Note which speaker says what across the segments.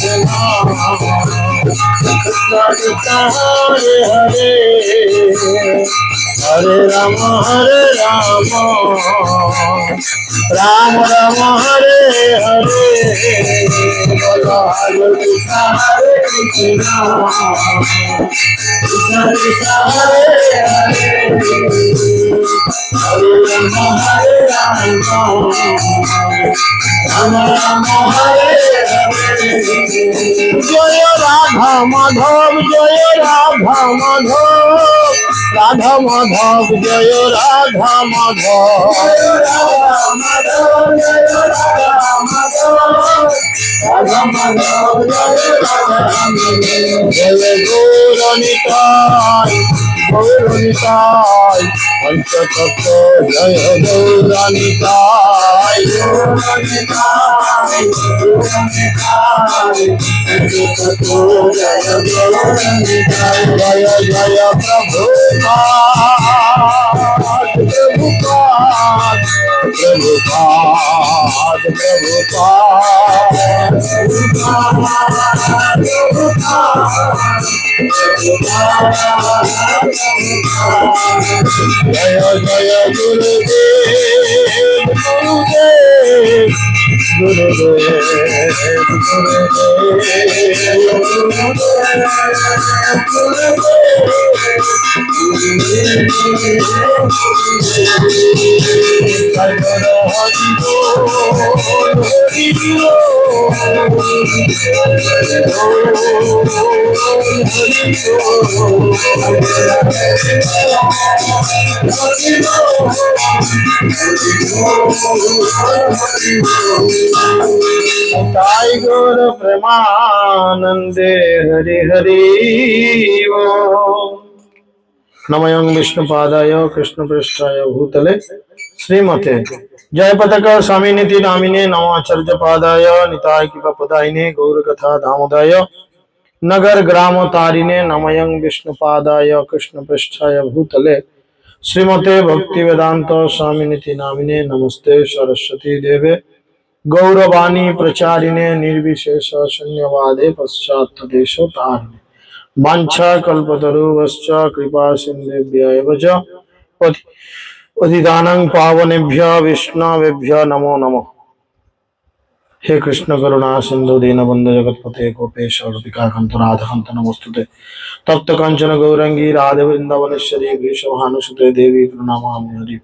Speaker 1: कृष्ण कृष्ण हरे हरे হরে রাম হরে রাম রাম রাম হরে হরে হরে কৃষ্ণ হরে হরে হরে রাম জয় রাধা মাধব জয় রাধা মাধব রাধা মাধব জয় রাধা মাধব রাধা মাধব জয় রাধা মাধব গৌরানিতাই পঞ্চতত্ত্ব জয় গৌরানিতাই গৌরানিতাই জয় জয় প্রভু প্রভু Prabhupada, Prabhupada, Jaya Jaya Gurudev, Gurudev, Gurudev. Tiger गौर प्रमानंद हरि हरि
Speaker 2: पादाय कृष्ण कृष्णपृष्ठाय भूतले श्रीमते जय पतक स्वामी नीति नामिने नमाचार्य पादाय निताय कृपा गौर कथा दामोदाय नगर ग्राम तारिणे पादाय कृष्ण कृष्णपृष्ठाय भूतले श्रीमते भक्ति वेदांत स्वामी नीति नामिने नमस्ते सरस्वती देवे गौरवाणी प्रचारिणे निर्विशेष शून्यवादे पश्चात्देश धारणे वाछा कल्पतरुवश्च कृपा सिंधुभ्य पतिदान पावनेभ्य विष्णवेभ्य नमो नमः हे कृष्ण करुणा सिंधु दीनबंधु जगतपते गोपेश रूपिकांत राधांत नमस्तुते तप्त कंचन गौरंगी राधवृंदावनेश्वरी ग्रीष्मानुसुते देवी करुणा हरि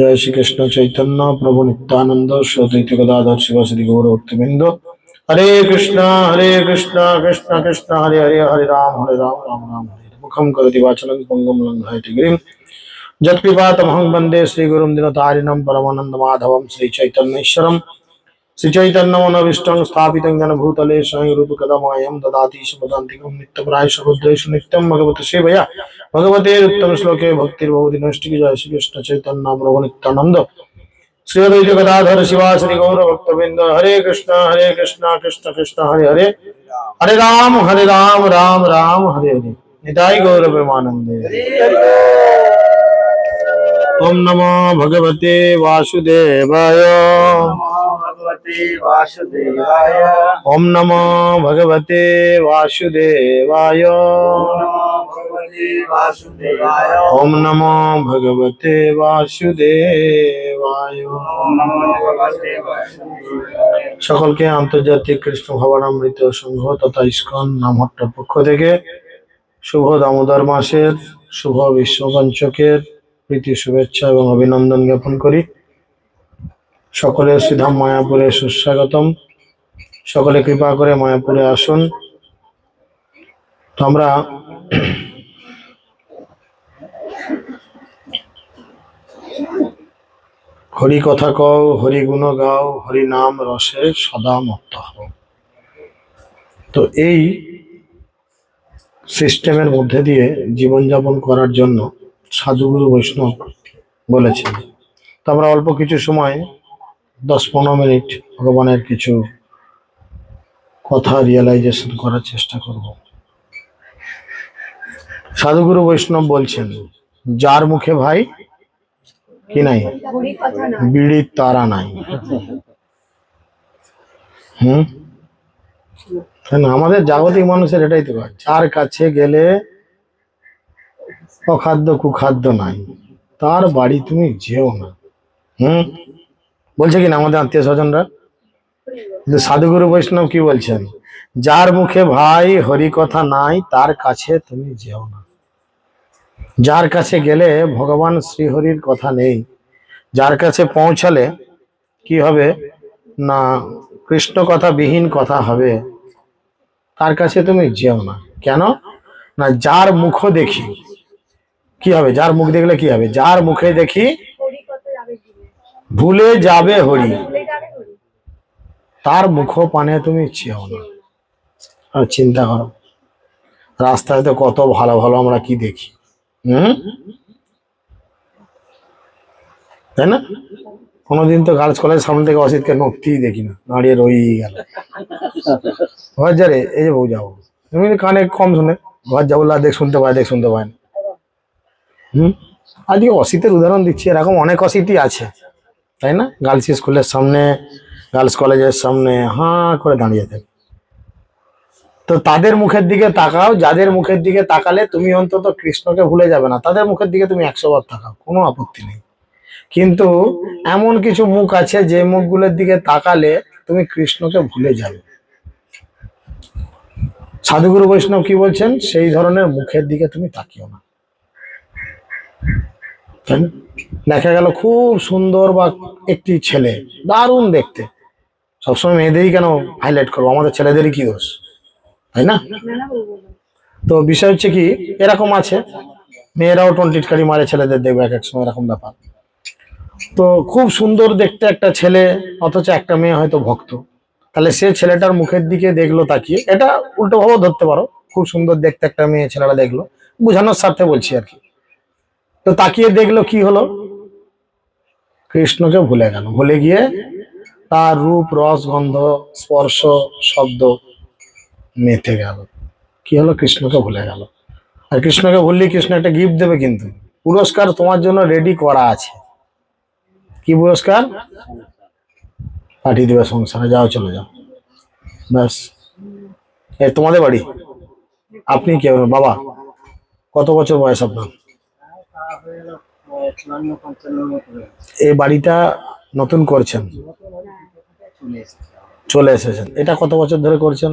Speaker 2: জয় শ্রীকৃষ্ণ চৈতন্য প্রভু নিত্যানন্দ সদৈত গদাধর শিবাসী গৌরভক্তবৃন্দ হরে কৃষ্ণ হরে কৃষ্ণ কৃষ্ণ কৃষ্ণ হরে হরে হরে রাম হরে রাম রাম রাম হরে মুখম করতি বাচনং পঙ্গম লঙ্ঘয়তি গিরিম যৎকৃপা তমহং বন্দে শ্রীগুরুম দিনতারিণম পরমানন্দ মাধবম শ্রীচৈতন্যেশ্বরম श्रीचैतन्यमनविष्टं स्थापितं जनभूतले स्वयंरूपकदमायं ददातीश पदान्तिकं नित्यप्रायश रुद्रेषु नित्यं भगवतसेवया भगवतेरुत्तम श्लोके भक्तिर्भवति नष्टिकी जय श्रीकृष्णचैतन्यं प्रभुनित्यानन्द श्रीअद्वैत गदाधर शिवा श्री गौरभक्तबिन्द हरे कृष्ण हरे कृष्ण कृष्ण कृष्ण हरे हरे हरे राम हरे राम राम राम हरे हरे निताय गौरवमानन्दे ॐ नमो भगवते वासुदेवाय ॐ नमो भगवते वासुदेवाय ॐ नमो भगवते वासुदेवाय সকলকে আন্তর্জাতিক কৃষ্ণ ভবানামৃত সংঘ তথা ইস্কন নামহট্টার পক্ষ থেকে শুভ দামোদর মাসের শুভ পঞ্চকের প্রীতি শুভেচ্ছা এবং অভিনন্দন জ্ঞাপন করি সকলে শ্রীধাম মায়াপুরে সুস্বাগতম সকলে কৃপা করে মায়াপুরে আসুন আমরা হরি কথা কও হরি গুণ গাও হরি নাম রসে সদা মত তো এই সিস্টেমের মধ্যে দিয়ে জীবনযাপন করার জন্য সাধুগুরু বৈষ্ণব বলেছেন তো আমরা অল্প কিছু সময় দশ পনেরো মিনিট ভগবানের কিছু কথা রিয়েলাইজেশন করার চেষ্টা করব সাধুগুরু বৈষ্ণব বলছেন যার মুখে ভাই কি নাই বিড়ির তারা নাই হুম আমাদের জাগতিক মানুষের এটাই তো যার কাছে গেলে অখাদ্য কুখাদ্য নাই তার বাড়ি তুমি যেও না হুম বলছে কিনা আমাদের আত্মীয় স্বজনরা সাধুগুরু বৈষ্ণব কি বলছেন যার মুখে ভাই হরি কথা নাই তার কাছে তুমি যেও না যার কাছে গেলে ভগবান শ্রীহরির কথা নেই যার কাছে পৌঁছালে কি হবে না কৃষ্ণ কথা বিহীন কথা হবে তার কাছে তুমি যেও না কেন না যার মুখ দেখি কি হবে যার মুখ দেখলে কি হবে যার মুখে দেখি ভুলে যাবে হরি তার মুখ পানে তুমি চেও না চিন্তা করো রাস্তায় তো কত ভালো ভালো আমরা কি দেখি হুম তাই না কোনোদিন তো গার্লস কলেজ সামনে থেকে অসিতকে নকতেই দেখি না দাঁড়িয়ে রয়েই গেল ঘর যা রে এই যে বউ যাবো তুমি কানে কম শুনে ঘর যাবো দেখ শুনতে পায় দেখ শুনতে পায় না হুম আজকে অসিতের উদাহরণ দিচ্ছি এরকম অনেক অসিতই আছে তাই না গার্লস স্কুলের সামনে গার্লস কলেজের সামনে হা করে দাঁড়িয়ে থাকে তো তাদের মুখের দিকে তাকাও যাদের মুখের দিকে তাকালে তুমি অন্তত কৃষ্ণকে ভুলে যাবে না তাদের মুখের দিকে তুমি একশো বার তাকাও কোনো আপত্তি নেই কিন্তু এমন কিছু মুখ আছে যে মুখগুলোর দিকে তাকালে তুমি কৃষ্ণকে ভুলে যাবে সাধুগুরু বৈষ্ণব কি বলছেন সেই ধরনের মুখের দিকে তুমি তাকিও না তাই না দেখা গেল খুব সুন্দর বা একটি ছেলে দারুণ দেখতে সবসময় মেয়েদেরই কেন হাইলাইট করবো আমাদের ছেলেদেরই কি দোষ তাই না তো বিষয় হচ্ছে কি এরকম আছে মেয়েরাও টন্টিটকারি মারে ছেলেদের দেখবে এক এক সময় এরকম ব্যাপার তো খুব সুন্দর দেখতে একটা ছেলে অথচ একটা মেয়ে হয়তো ভক্ত তাহলে সে ছেলেটার মুখের দিকে দেখলো তাকিয়ে এটা উল্টোভাবেও ধরতে পারো খুব সুন্দর দেখতে একটা মেয়ে ছেলেটা দেখলো বোঝানোর স্বার্থে বলছি আর কি তো তাকিয়ে দেখলো কি হলো কৃষ্ণকে ভুলে গেল ভুলে গিয়ে তার রূপ রস গন্ধ স্পর্শ শব্দ মেতে গেল কি হলো কৃষ্ণকে ভুলে গেল আর কৃষ্ণকে ভুললি কৃষ্ণ একটা গিফট দেবে কিন্তু পুরস্কার তোমার জন্য রেডি করা আছে কি পুরস্কার পাঠিয়ে দেবে সংসারে যাও চলে যাও ব্যাস এ তোমাদের বাড়ি আপনি কে বাবা কত বছর বয়স আপনার এ বাড়িটা নতুন করছেন চলে এসেছেন এটা কত বছর ধরে করছেন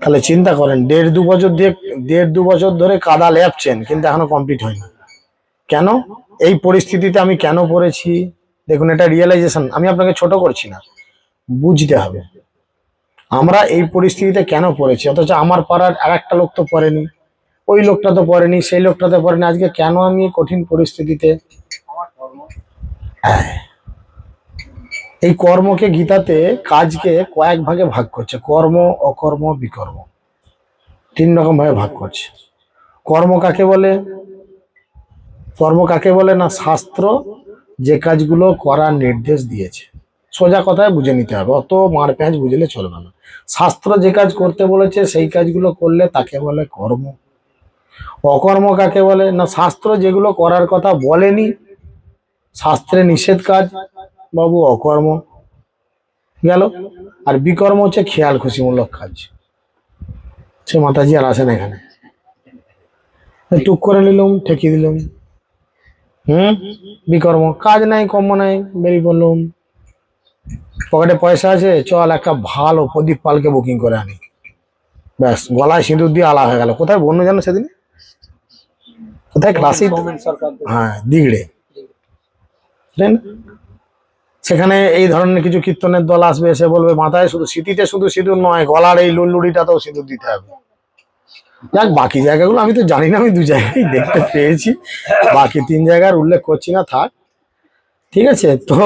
Speaker 2: তাহলে চিন্তা করেন দেড় দু বছর দিয়ে দেড় দু বছর ধরে কাদা ল্যাপছেন কিন্তু এখনো কমপ্লিট হয়নি কেন এই পরিস্থিতিতে আমি কেন পড়েছি দেখুন এটা রিয়েলাইজেশন আমি আপনাকে ছোট করছি না বুঝতে হবে আমরা এই পরিস্থিতিতে কেন পড়েছি অথচ আমার পাড়ার আর একটা লোক তো পড়েনি ওই লোকটা তো পড়েনি সেই লোকটা তো পড়েনি আজকে কেন আমি কঠিন পরিস্থিতিতে হ্যাঁ। এই কর্মকে গীতাতে কাজকে কয়েক ভাগে ভাগ করছে কর্ম অকর্ম বিকর্ম তিন রকম ভাবে ভাগ করছে কর্ম কাকে বলে কর্ম কাকে বলে না শাস্ত্র যে কাজগুলো করার নির্দেশ দিয়েছে সোজা কথায় বুঝে নিতে হবে অত মার প্যাঁচ বুঝলে চলবে না শাস্ত্র যে কাজ করতে বলেছে সেই কাজগুলো করলে তাকে বলে কর্ম অকর্ম কাকে বলে না শাস্ত্র যেগুলো করার কথা বলেনি শাস্ত্রে নিষেধ কাজ বাবু অকর্ম গেল আর বিকর্ম হচ্ছে খেয়াল খুশিমূলক কাজ সে মাতাজি আর আসেন এখানে টুক করে নিলাম ঠেকিয়ে দিলুম হুম বিকর্ম কাজ নাই কর্ম নাই বেরিয়ে পড়লুম পকেটে পয়সা আছে চল একটা ভালো প্রদীপ পালকে বুকিং করে আনি ব্যাস গলায় সিঁদুর দিয়ে আলা হয়ে গেল কোথায় বন্য জানো সেদিন কোথায় ক্লাসিক হ্যাঁ দিগড়ে সেখানে এই ধরনের কিছু কীর্তনের দল আসবে এসে বলবে মাথায় শুধু সিটিতে শুধু সিঁদুর নয় গলার এই লুলুড়িটাতেও সিঁদুর দিতে হবে যাক বাকি জায়গাগুলো আমি তো জানি না আমি দু জায়গায় দেখতে পেয়েছি বাকি তিন জায়গার উল্লেখ করছি না থাক ঠিক আছে তো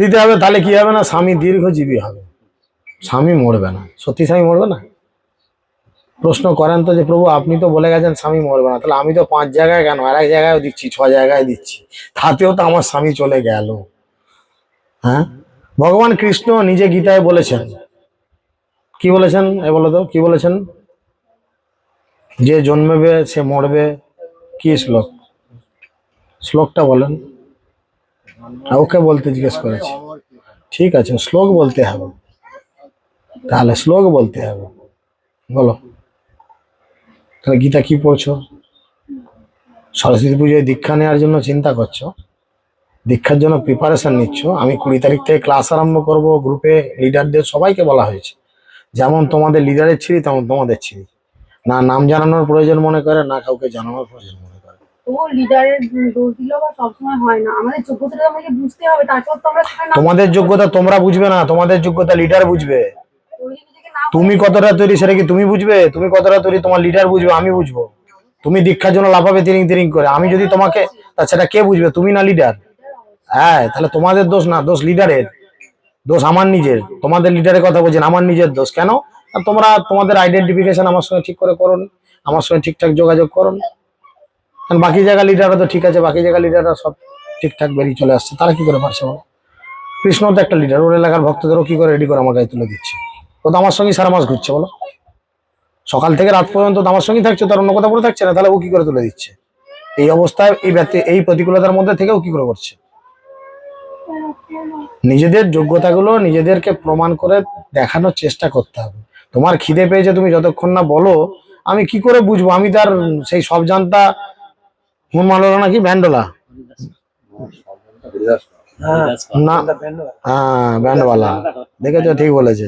Speaker 2: দিতে হবে তাহলে কি হবে না স্বামী দীর্ঘজীবী হবে স্বামী মরবে না সত্যি স্বামী মরবে না প্রশ্ন করেন তো যে প্রভু আপনি তো বলে গেছেন স্বামী মরবে না তাহলে আমি তো পাঁচ জায়গায় কেন আর এক জায়গায় দিচ্ছি ছ জায়গায় দিচ্ছি তাতেও তো আমার স্বামী চলে গেল হ্যাঁ ভগবান কৃষ্ণ নিজে গীতায় বলেছেন কি বলেছেন এ বলো তো কি বলেছেন যে জন্মেবে সে মরবে কি শ্লোক শ্লোকটা বলেন ওকে বলতে জিজ্ঞেস করেছি ঠিক আছে শ্লোক বলতে হবে তাহলে শ্লোক বলতে হবে বলো তাহলে গীতা কি পড়ছো সরস্বতী পুজোয় দীক্ষা নেওয়ার জন্য চিন্তা করছো দীক্ষার জন্য প্রিপারেশন নিচ্ছ আমি কুড়ি তারিখ থেকে ক্লাস আরম্ভ করব গ্রুপে লিডারদের সবাইকে বলা হয়েছে যেমন তোমাদের লিডারের ছিঁড়ি তেমন তোমাদের ছিঁড়ি না নাম জানানোর প্রয়োজন মনে করে না কাউকে জানানোর প্রয়োজন মনে তোমাদের যোগ্যতা তোমরা বুঝবে না তোমাদের যোগ্যতা লিডার বুঝবে তুমি কতটা তৈরি সেটা কি তুমি বুঝবে তুমি কতটা তৈরি তোমার লিডার বুঝবে আমি বুঝবো তুমি দীক্ষার জন্য লাফাবে তিরিং তিরিং করে আমি যদি তোমাকে তা সেটা কে বুঝবে তুমি না লিডার হ্যাঁ তাহলে তোমাদের দোষ না দোষ লিডারের দোষ আমার নিজের তোমাদের লিডারের কথা বলছেন আমার নিজের দোষ কেন তোমরা তোমাদের আইডেন্টিফিকেশন আমার সঙ্গে ঠিক করে করুন আমার সঙ্গে ঠিকঠাক যোগাযোগ করুন কারণ বাকি জায়গা লিডাররা তো ঠিক আছে বাকি জায়গা লিডাররা সব ঠিকঠাক বেরিয়ে চলে আসছে তারা কি করে পারছে বলো কৃষ্ণ তো একটা লিডার ওর এলাকার ভক্তদেরও কি করে রেডি করে আমার গায়ে তুলে দিচ্ছে ও তো আমার সঙ্গেই সারা মাস ঘুরছে বলো সকাল থেকে রাত পর্যন্ত তো আমার সঙ্গেই থাকছে তার অন্য কথা পড়ে থাকছে না তাহলে ও কি করে তুলে দিচ্ছে এই অবস্থায় এই ব্যক্তি এই প্রতিকূলতার মধ্যে থেকে ও কি করে করছে নিজেদের যোগ্যতাগুলো নিজেদেরকে প্রমাণ করে দেখানোর চেষ্টা করতে হবে তোমার খিদে পেয়েছে তুমি যতক্ষণ না বলো আমি কি করে বুঝবো আমি তার সেই সব জানতা হুন মালোরা নাকি ব্যান্ডোলা না হ্যাঁ ব্যান্ডওয়ালা দেখেছো ঠিক বলেছে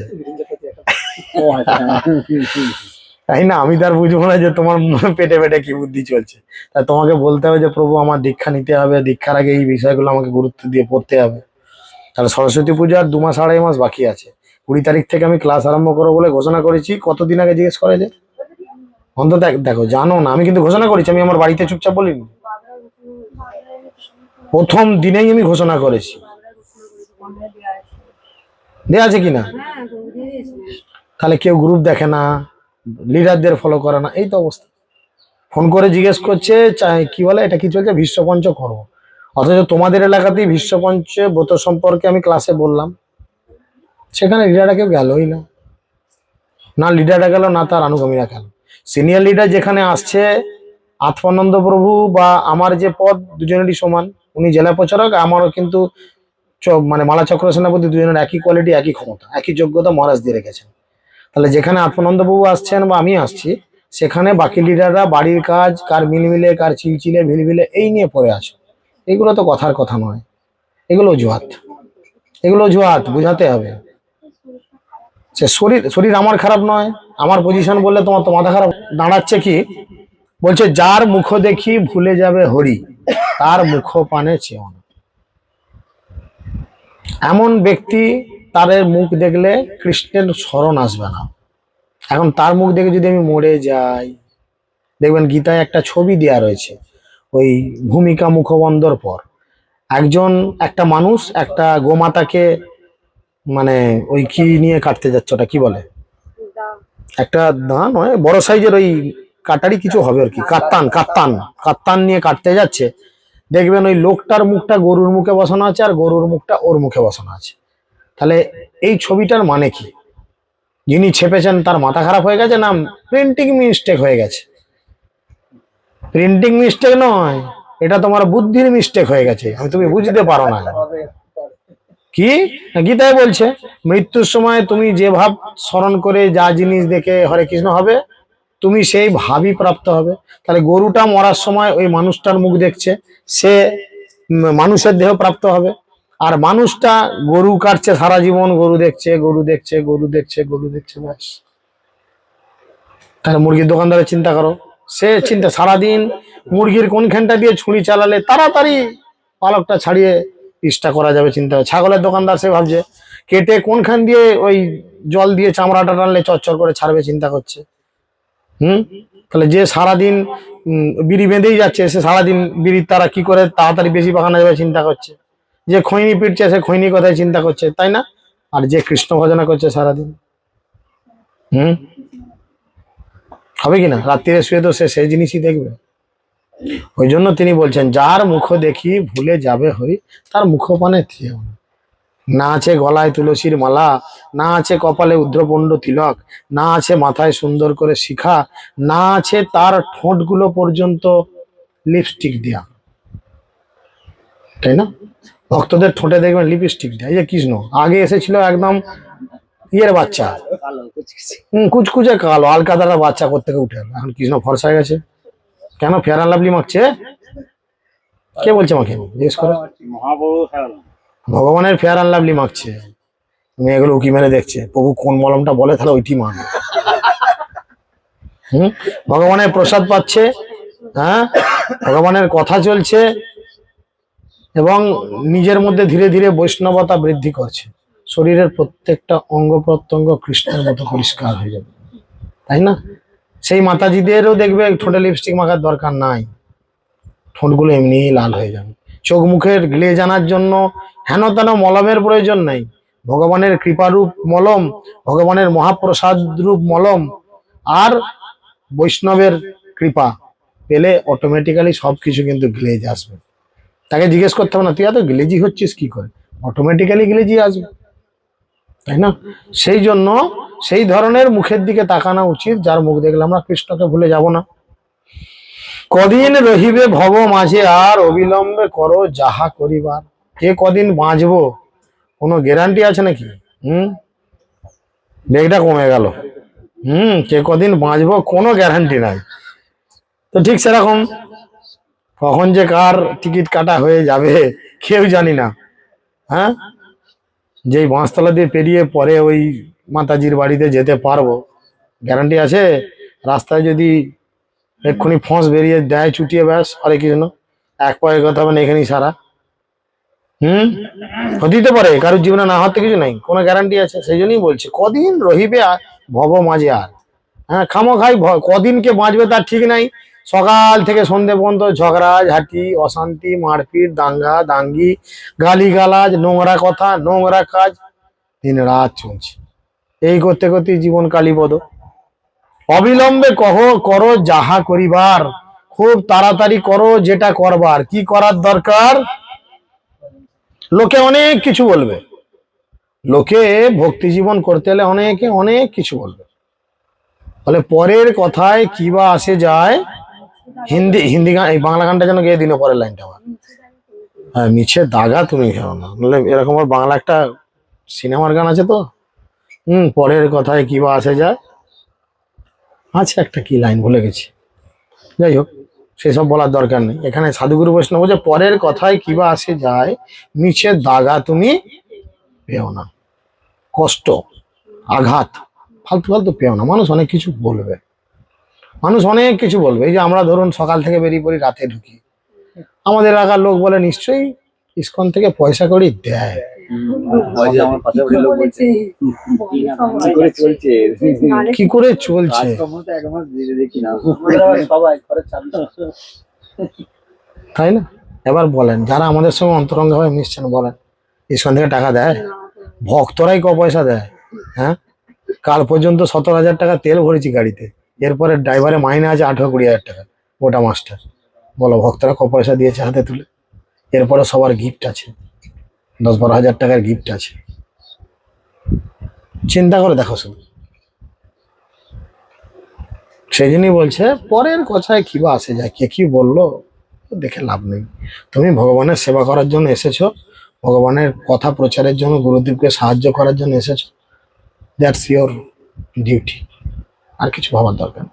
Speaker 2: তাই না আমি তার বুঝবো না যে তোমার পেটে পেটে কি বুদ্ধি চলছে তা তোমাকে বলতে হবে যে প্রভু আমার দীক্ষা নিতে হবে দীক্ষার আগে এই বিষয়গুলো আমাকে গুরুত্ব দিয়ে পড়তে হবে তাহলে সরস্বতী পূজা আর দু মাস আড়াই মাস বাকি আছে কুড়ি তারিখ থেকে আমি ক্লাস আরম্ভ করবো বলে ঘোষণা করেছি কতদিন আগে জিজ্ঞেস করে যে অন্তত দেখো জানো না আমি কিন্তু ঘোষণা করেছি আমি আমার বাড়িতে চুপচাপ বলিনি প্রথম দিনেই আমি ঘোষণা করেছি দেয়া আছে কিনা তাহলে কেউ গ্রুপ দেখে না লিডারদের ফলো করে না এই তো অবস্থা ফোন করে জিজ্ঞেস করছে চাই কি বলে এটা কি চলছে বিশ্বপঞ্চ করবো অথচ তোমাদের এলাকাতেই বিশ্বপঞ্চে ব্রত সম্পর্কে আমি ক্লাসে বললাম সেখানে লিডারটা কেউ গেলই না না লিডাররা গেল না তার আনুগামীরা গেল সিনিয়র লিডার যেখানে আসছে আত্মানন্দ প্রভু বা আমার যে পদ দুজনেরই সমান উনি জেলা প্রচারক আমারও কিন্তু মানে মালা চক্র সেনাপতি দুজনের একই কোয়ালিটি একই ক্ষমতা একই যোগ্যতা মহারাজ দিয়ে রেখেছেন তাহলে যেখানে আত্মানন্দবাবু আসছেন বা আমি আসছি সেখানে বাকি লিডাররা বাড়ির কাজ কার মিলমিলে কার চিলচিলে ভিলভিলে এই নিয়ে পড়ে আসে এগুলো তো কথার কথা নয় এগুলো অজুহাত এগুলো অজুহাত বুঝাতে হবে সে শরীর শরীর আমার খারাপ নয় আমার পজিশন বললে তোমার তো মাথা খারাপ দাঁড়াচ্ছে কি বলছে যার মুখ দেখি ভুলে যাবে হরি তার মুখপানে চেও না এমন ব্যক্তি তাদের মুখ দেখলে কৃষ্ণের স্মরণ আসবে না এখন তার মুখ দেখে যদি আমি মরে যাই দেখবেন গীতায় একটা ছবি দেয়া রয়েছে ওই ভূমিকা মুখবন্ধর পর একজন একটা মানুষ একটা গোমাতাকে মানে ওই কি নিয়ে কাটতে যাচ্ছে ওটা কি বলে একটা দা নয় বড় সাইজের ওই কাটারি কিছু হবে আর কি কাত্তান কাত্তান কাত্তান নিয়ে কাটতে যাচ্ছে দেখবেন ওই লোকটার মুখটা গরুর মুখে বসানো আছে আর গরুর মুখটা ওর মুখে বসানো আছে তাহলে এই ছবিটার মানে কি যিনি ছেপেছেন তার মাথা খারাপ হয়ে গেছে না প্রিন্টিং মিস্টেক হয়ে গেছে প্রিন্টিং মিস্টেক নয় এটা তোমার বুদ্ধির মিস্টেক হয়ে গেছে আমি তুমি বুঝতে পারো না কি গীতায় বলছে মৃত্যুর সময় তুমি যে ভাব স্মরণ করে যা জিনিস দেখে হরে কৃষ্ণ হবে তুমি সেই ভাবি প্রাপ্ত হবে তাহলে গরুটা মরার সময় ওই মানুষটার মুখ দেখছে সে মানুষের দেহ প্রাপ্ত হবে আর মানুষটা গরু কাটছে সারা জীবন গরু দেখছে গরু দেখছে গরু দেখছে গরু দেখছে ব্যাস তাহলে মুরগির দোকানদারের চিন্তা করো সে চিন্তা সারাদিন মুরগির কোনখানটা দিয়ে ছুঁড়ি চালালে তাড়াতাড়ি পালকটা ছাড়িয়ে পিসটা করা যাবে চিন্তা ছাগলের দোকানদার সে ভাবছে কেটে কোনখান দিয়ে ওই জল দিয়ে চামড়াটা টানলে চচ্চর করে ছাড়বে চিন্তা করছে হুম তাহলে যে সারাদিন বিড়ি বেঁধেই যাচ্ছে সে সারাদিন বিড়ির তারা কি করে তাড়াতাড়ি বেশি পাখানা যাবে চিন্তা করছে যে খৈনি পিটছে সে খৈনি কথায় চিন্তা করছে তাই না আর যে কৃষ্ণ ভজনা করছে সারাদিন হুম হবে কিনা রাত্রিরে শুয়ে তো সে সেই জিনিসই দেখবে ওই জন্য তিনি বলছেন যার মুখ দেখি ভুলে যাবে হরি তার মুখ পানে না আছে গলায় তুলসীর মালা না আছে কপালে উদ্রপণ্ড তিলক না আছে মাথায় সুন্দর করে শিখা না আছে তার ঠোঁটগুলো পর্যন্ত লিপস্টিক দেয়া তাই না ভক্তদের ঠোঁটে দেখবেন লিপস্টিক দেয় এই যে কৃষ্ণ আগে এসেছিল একদম ইয়ের বাচ্চা হম কুচকুচে কালো আলকাদারা বাচ্চা করতে উঠে এখন কৃষ্ণ ফর্সা গেছে কেন ফেয়ার লাভলি মাখছে কে বলছে মাকে জিজ্ঞেস করো মহাপ্রভু ভগবানের ফেয়ার আন লাভলি মাখছে তুমি এগুলো উকি মেরে দেখছে প্রভু কোন মলমটা বলে তাহলে ওইটি মাখ হম ভগবানের প্রসাদ পাচ্ছে হ্যাঁ ভগবানের কথা চলছে এবং নিজের মধ্যে ধীরে ধীরে বৈষ্ণবতা বৃদ্ধি করছে শরীরের প্রত্যেকটা অঙ্গ প্রত্যঙ্গ কৃষ্ণের মতো পরিষ্কার হয়ে যাবে তাই না সেই মাতাজিদেরও দেখবে ঠোঁটে লিপস্টিক মাখার দরকার নাই ঠোঁটগুলো এমনিই লাল হয়ে যাবে চোখ মুখের গ্লে জানার জন্য হেন তেন মলমের প্রয়োজন নেই ভগবানের কৃপারূপ মলম ভগবানের মহাপ্রসাদ রূপ মলম আর বৈষ্ণবের কৃপা পেলে অটোমেটিক্যালি সব কিছু কিন্তু গ্লেজ আসবে তাকে জিজ্ঞেস করতে হবে না তুই এত গ্লেজি হচ্ছিস কি করে অটোমেটিক্যালি গ্লেজি আসবে তাই না সেই জন্য সেই ধরনের মুখের দিকে তাকানো উচিত যার মুখ দেখলে আমরা কৃষ্ণকে ভুলে যাব না কদিন রহিবে ভব মাঝে আর অবিলম্বে করো যাহা করিবার কে কদিন বাঁচবো কোনো গ্যারান্টি আছে নাকি হুম বেগটা কমে গেল হুম কে কদিন বাঁচবো কোনো গ্যারান্টি নাই তো ঠিক সেরকম কখন যে কার টিকিট কাটা হয়ে যাবে কেউ জানি না হ্যাঁ যেই বাঁশতলা দিয়ে পেরিয়ে পরে ওই মাতাজির বাড়িতে যেতে পারবো গ্যারান্টি আছে রাস্তায় যদি এক্ষুনি ফস বেরিয়ে দেয় চুটিয়ে ব্যাস আরে কি জন্য এক পায়ের কথা মানে এখানেই সারা হুম দিতে পারে কারোর জীবনে না হওয়ার কিছু নাই কোনো গ্যারান্টি আছে সেই জন্যই বলছি কদিন রহিবে আর ভব মাঝে আর হ্যাঁ খামো খাই কদিনকে বাঁচবে তার ঠিক নাই সকাল থেকে সন্ধে পর্যন্ত ঝগড়া ঝাঁটি অশান্তি মারপিট দাঙ্গা দাঙ্গি গালিগালাজ নোংরা কথা নোংরা কাজ দিন রাত চলছে এই করতে করতে জীবন কালীপদ অবিলম্বে কহ করো যাহা করিবার খুব তাড়াতাড়ি করো যেটা করবার কি করার দরকার লোকে অনেক কিছু বলবে লোকে ভক্তি জীবন করতে হলে অনেকে অনেক কিছু বলবে বলে পরের কথায় কি বা আসে যায় হিন্দি হিন্দি গান এই বাংলা গানটা যেন গিয়ে দিন পরের লাইনটা আমার হ্যাঁ মিছে দাগা তুমি খেও না বলে এরকম বাংলা একটা সিনেমার গান আছে তো হুম পরের কথায় কি বা আসে যায় আছে একটা কি লাইন ভুলে গেছি যাই হোক সেসব বলার দরকার নেই এখানে সাধুগুরু বৈষ্ণব বলছে পরের কথায় কিবা আসে যায় নিচে দাগা তুমি পেও না কষ্ট আঘাত ফালতু ফালতু পেও না মানুষ অনেক কিছু বলবে মানুষ অনেক কিছু বলবে এই যে আমরা ধরুন সকাল থেকে বেরিয়ে পড়ি রাতে ঢুকি আমাদের এলাকার লোক বলে নিশ্চয়ই ইস্কন থেকে পয়সা করি দেয় কি করে চলছে তাই না এবার বলেন যারা আমাদের সঙ্গে অন্তরঙ্গ হয় মিশছেন বলেন ইস্কন থেকে টাকা দেয় ভক্তরাই ক পয়সা দেয় হ্যাঁ কাল পর্যন্ত সতেরো হাজার টাকা তেল ভরেছি গাড়িতে এরপরে ড্রাইভারের মাইনে আছে আঠেরো কুড়ি হাজার টাকা গোটা মাস্টার বলো ভক্তরা ক পয়সা দিয়েছে হাতে তুলে এরপরে সবার গিফট আছে দশ বারো হাজার টাকার গিফট আছে চিন্তা করে দেখো শুধু সেই জন্যই বলছে পরের কথায় কি বা আসে যায় কে কি বললো দেখে লাভ নেই তুমি ভগবানের সেবা করার জন্য এসেছো ভগবানের কথা প্রচারের জন্য গুরুদেবকে সাহায্য করার জন্য এসেছো দ্যাটস ইয়োর ডিউটি আর কিছু ভাবার দরকার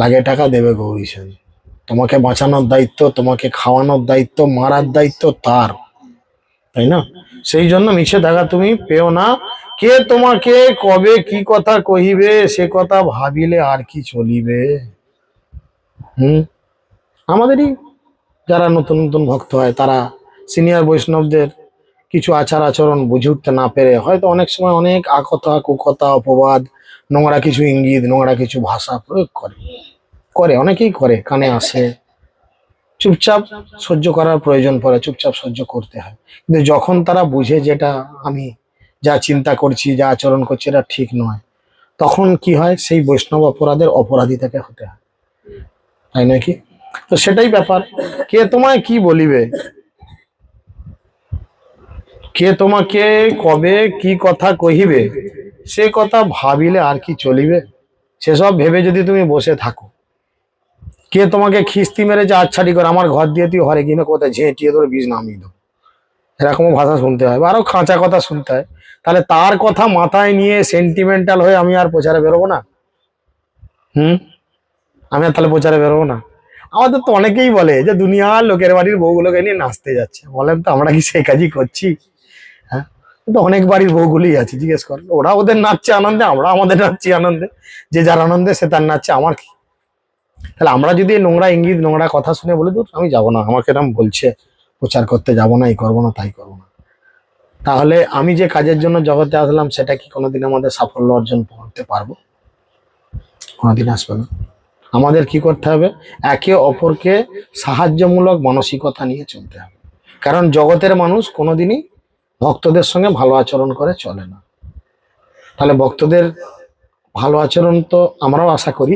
Speaker 2: লাগে টাকা দেবে গৌরী সেন তোমাকে বাঁচানোর দায়িত্ব তোমাকে খাওয়ানোর দায়িত্ব মারার দায়িত্ব তার তাই না সেই জন্য মিছে দেখা তুমি পেও না কে তোমাকে কবে কি কথা কহিবে সে কথা ভাবিলে আর কি চলিবে হুম আমাদেরই যারা নতুন নতুন ভক্ত হয় তারা সিনিয়র বৈষ্ণবদের কিছু আচার আচরণ বুঝে উঠতে না পেরে হয়তো অনেক সময় অনেক আকথা কুকথা অপবাদ নোংরা কিছু ইঙ্গিত নোংরা কিছু ভাষা প্রয়োগ করে করে অনেকেই করে কানে আসে চুপচাপ সহ্য করার প্রয়োজন পড়ে চুপচাপ সহ্য করতে হয় কিন্তু যখন তারা বুঝে যেটা আমি যা চিন্তা করছি যা আচরণ করছি এটা ঠিক নয় তখন কি হয় সেই বৈষ্ণব অপরাধের অপরাধী তাকে হতে হয় তাই নয় কি তো সেটাই ব্যাপার কে তোমায় কি বলিবে কে তোমাকে কবে কি কথা কহিবে সে কথা ভাবিলে আর কি চলিবে সেসব ভেবে যদি তুমি বসে থাকো কে তোমাকে খিস্তি মেরে যে আচ্ছাটি করে আমার ঘর দিয়ে তুই হরে কিনে কোথায় ঝেঁটিয়ে ধরে বীজ নামিয়ে দেবো এরকমও ভাষা শুনতে হয় আরও খাঁচা কথা শুনতে হয় তাহলে তার কথা মাথায় নিয়ে সেন্টিমেন্টাল হয়ে আমি আর প্রচারে বেরোবো না হুম আমি আর তাহলে প্রচারে বেরোবো না আমাদের তো অনেকেই বলে যে দুনিয়ার লোকের বাড়ির বউগুলোকে নিয়ে নাচতে যাচ্ছে বলেন তো আমরা কি সেই কাজই করছি হ্যাঁ তো অনেক বাড়ির বউগুলোই আছে জিজ্ঞেস কর ওরা ওদের নাচছে আনন্দে আমরা আমাদের নাচছি আনন্দে যে যার আনন্দে সে তার নাচছে আমার কি তাহলে আমরা যদি নোংরা ইঙ্গিত নোংরা কথা শুনে বলে দূর আমি যাব না আমাকে এরকম বলছে প্রচার করতে যাব না এই করবো না তাই করবো না তাহলে আমি যে কাজের জন্য জগতে আসলাম সেটা কি কোনোদিন আমাদের সাফল্য অর্জন করতে পারবো কোনোদিন আসবে না আমাদের কি করতে হবে একে অপরকে সাহায্যমূলক মানসিকতা নিয়ে চলতে হবে কারণ জগতের মানুষ কোনোদিনই ভক্তদের সঙ্গে ভালো আচরণ করে চলে না তাহলে ভক্তদের ভালো আচরণ তো আমরাও আশা করি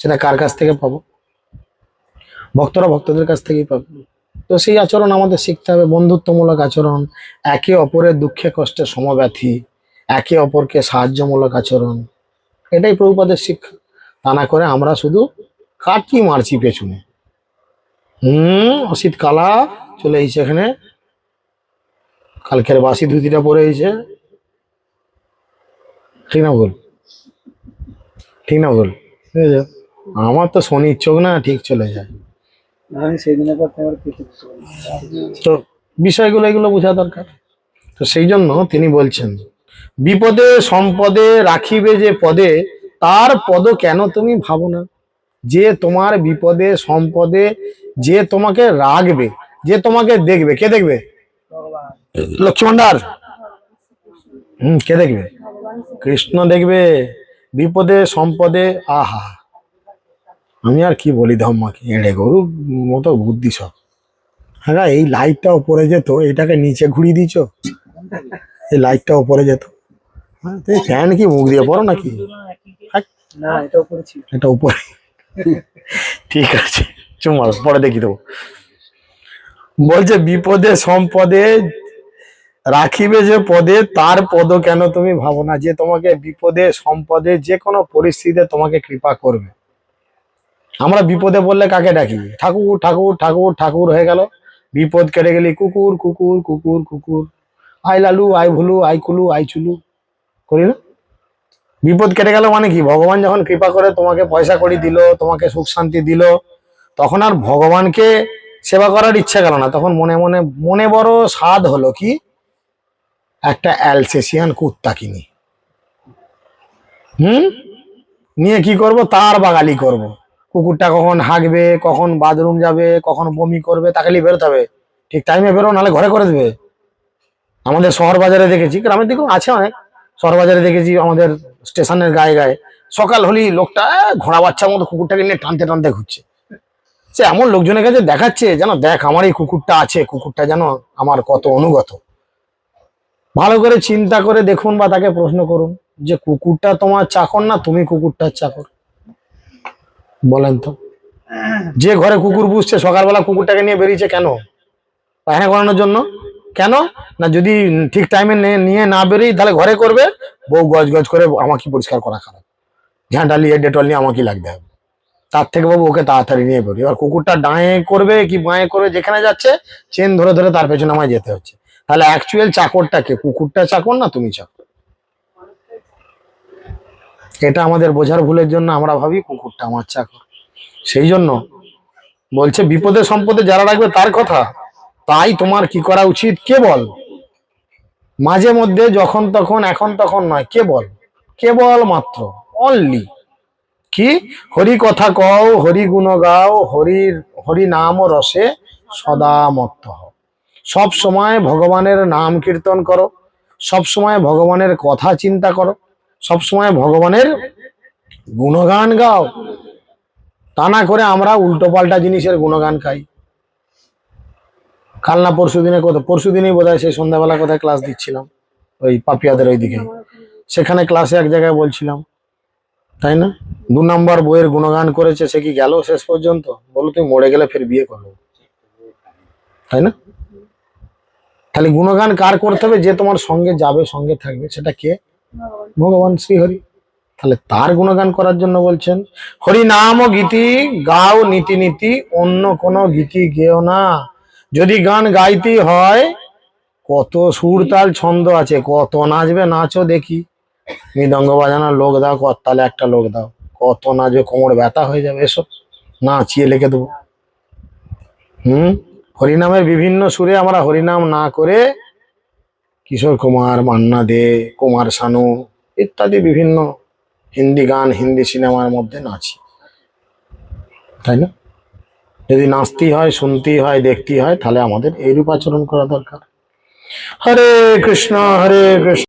Speaker 2: সেটা কার কাছ থেকে পাবো ভক্তরা ভক্তদের কাছ থেকেই পাবে তো সেই আচরণ আমাদের শিখতে হবে বন্ধুত্বমূলক আচরণ একে অপরের দুঃখে কষ্টে সমব্যাথী একে অপরকে সাহায্যমূলক আচরণ এটাই প্রভুপাদের শিক্ষা তা না করে আমরা শুধু কাটি মারছি পেছনে হুম অসিত কালা চলে এসেছে এখানে কালকের বাসি ধুতিটা পরে এসেছে ঠিক না বল ঠিক না বল ঠিক আছে আমার তো শনির চোখ না ঠিক চলে যায় তো বিষয়গুলো এগুলো বোঝা দরকার তো সেই জন্য তিনি বলছেন বিপদে সম্পদে রাখিবে যে পদে তার পদ কেন তুমি ভাবো না যে তোমার বিপদে সম্পদে যে তোমাকে রাখবে যে তোমাকে দেখবে কে দেখবে লক্ষ্মী হম হুম কে দেখবে কৃষ্ণ দেখবে বিপদে সম্পদে আহা আমি আর কি বলি ধম্মাকে এড়ে গরু মতো বুদ্ধি সব হ্যাঁ এই লাইটটা ওপরে যেত এটাকে নিচে ঘুরিয়ে দিচ্ছ এই লাইটটা ওপরে যেত হ্যাঁ ফ্যান কি মুখ দিয়ে পড়ো নাকি এটা উপরে ঠিক আছে চুমার পরে দেখি দেবো বলছে বিপদে সম্পদে রাখিবে যে পদে তার পদ কেন তুমি ভাবো না যে তোমাকে বিপদে সম্পদে যে কোনো পরিস্থিতিতে তোমাকে কৃপা করবে আমরা বিপদে বললে কাকে ডাকি ঠাকুর ঠাকুর ঠাকুর ঠাকুর হয়ে গেল বিপদ কেটে গেলি কুকুর কুকুর কুকুর কুকুর আই লালু আই ভুলু আই কুলু আই চুলু করি না বিপদ কেটে গেল মানে কি ভগবান যখন কৃপা করে তোমাকে পয়সা করি দিল তোমাকে সুখ শান্তি দিল তখন আর ভগবানকে সেবা করার ইচ্ছা গেল না তখন মনে মনে মনে বড় স্বাদ হলো কি একটা অ্যালসেসিয়ান কুত্তা কিনি হুম নিয়ে কি করব তার বাগালি করব। কুকুরটা কখন হাঁকবে কখন বাথরুম যাবে কখন বমি করবে তাকে নিয়ে বেরোতে হবে ঠিক টাইমে বেরো নাহলে ঘরে করে দেবে আমাদের শহর বাজারে দেখেছি গ্রামের দিকেও আছে অনেক শহর বাজারে দেখেছি আমাদের স্টেশনের গায়ে গায়ে সকাল হলেই লোকটা ঘোড়া বাচ্চার মতো কুকুরটাকে নিয়ে টানতে টানতে ঘুরছে সে এমন লোকজনের কাছে দেখাচ্ছে যেন দেখ আমার এই কুকুরটা আছে কুকুরটা যেন আমার কত অনুগত ভালো করে চিন্তা করে দেখুন বা তাকে প্রশ্ন করুন যে কুকুরটা তোমার চাকর না তুমি কুকুরটার চাকর বলেন তো যে ঘরে কুকুর পুষছে সকালবেলা কুকুরটাকে নিয়ে বেরিয়েছে কেন পায়খানা করানোর জন্য কেন না যদি ঠিক টাইমে নিয়ে না বেরোই তাহলে ঘরে করবে বউ গজ গজ করে আমাকে পরিষ্কার করা খারাপ ঝাঁটা নিয়ে ডেটল নিয়ে আমাকে লাগতে হবে তার থেকে বাবু ওকে তাড়াতাড়ি নিয়ে বেরোই এবার কুকুরটা ডাঁয়ে করবে কি বাঁয়ে করবে যেখানে যাচ্ছে চেন ধরে ধরে তার পেছনে আমায় যেতে হচ্ছে তাহলে অ্যাকচুয়াল চাকরটাকে কুকুরটা চাকর না তুমি চাকর এটা আমাদের বোঝার ভুলের জন্য আমরা ভাবি কুকুরটা আমার চাকর সেই জন্য বলছে বিপদে সম্পদে যারা রাখবে তার কথা তাই তোমার কি করা উচিত কে বল মাঝে মধ্যে যখন তখন এখন তখন নয় কে বল কেবল মাত্র অনলি কি হরি কথা কও হরি গুণ গাও হরির হরি নাম ও রসে সদা মত্ত হও সব সময় ভগবানের নাম কীর্তন করো সব সময় ভগবানের কথা চিন্তা করো সবসময় ভগবানের গুণগান গাও তা না করে আমরা উল্টো পাল্টা জিনিসের গুণগান খাই কাল না পরশু দিনে কোথায় পরশু দিনেই বোধ হয় সেই সন্ধ্যাবেলা কোথায় ক্লাস দিচ্ছিলাম ওই পাপিয়াদের ওই দিকে সেখানে ক্লাসে এক জায়গায় বলছিলাম তাই না দু নম্বর বইয়ের গুণগান করেছে সে কি গেল শেষ পর্যন্ত বলো তুমি মরে গেলে ফের বিয়ে করবো তাই না তাহলে গুণগান কার করতে হবে যে তোমার সঙ্গে যাবে সঙ্গে থাকবে সেটা কে ভগবান শ্রীহরি তাহলে তার গুণগান করার জন্য বলছেন হরি নাম ও গীতি গাও নীতি নীতি অন্য কোনো গীতি গেও না যদি গান গাইতে হয় কত সুর তাল ছন্দ আছে কত নাচবে নাচো দেখি মৃদঙ্গ বাজানোর লোক দাও করতালে একটা লোক দাও কত নাচবে কোমর ব্যথা হয়ে যাবে এসব নাচিয়ে লিখে দেবো হুম হরিনামের বিভিন্ন সুরে আমরা হরিনাম না করে কিশোর কুমার মান্না দে কুমার শানু ইত্যাদি বিভিন্ন হিন্দি গান হিন্দি সিনেমার মধ্যে নাচি তাই না যদি নাচতেই হয় শুনতেই হয় দেখতেই হয় তাহলে আমাদের এইরূপ আচরণ করা দরকার হরে কৃষ্ণ হরে কৃষ্ণ